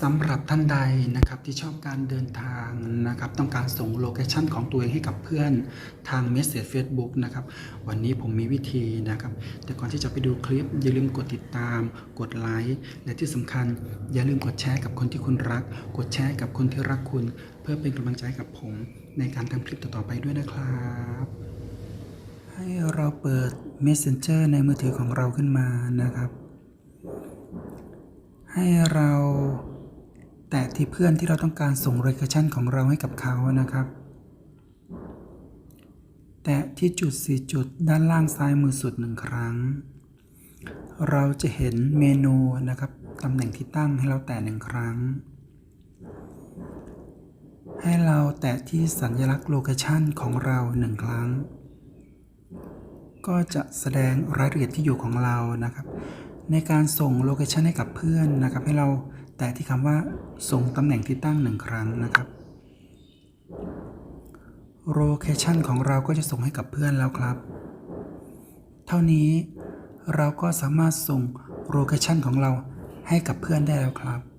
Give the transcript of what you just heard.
สำหรับท่านใดนะครับที่ชอบการเดินทางนะครับต้องการส่งโลเคชันของตัวเองให้กับเพื่อนทาง Message Facebook นะครับวันนี้ผมมีวิธีนะครับ แต่ก่อนที่จะไปดูคลิป อย่าลืมกดติดตาม กดไลค์และที่สำคัญ อย่าลืมกดแชร์กับคนที่คุณรัก กดแชร์กับคนที่รักคุณ เพื่อเป็นกำลังใจกับผมในการทำคลิปต่อๆไปด้วยนะครับ ให้เราเปิด Messenger ในมือถือของเราขึ้นมานะครับ ให้เรา แตะที่เพื่อนที่เราต้องการส่งโลเคชั่นของเราให้กับเขานะครับ แตะที่จุดสี่จุดด้านล่างซ้ายมือสุดหนึ่งครั้ง เราจะเห็นเมนูนะครับตำแหน่งที่ตั้งให้เราแตะหนึ่งครั้ง ให้เราแตะที่สัญลักษณ์โลเคชันของเราหนึ่งครั้ง ก็จะแสดงรายละเอียดที่อยู่ของเรานะครับ ในการส่งโลเคชันให้กับเพื่อนนะครับ ให้เรา แต่ที่คำว่าส่งตำแหน่งที่ตั้งหนึ่งครั้งนะครับโลเคชันของเราก็จะส่งให้กับเพื่อนแล้วครับ เท่านี้เราก็สามารถส่งโลเคชันของเราให้กับเพื่อนได้แล้วครับ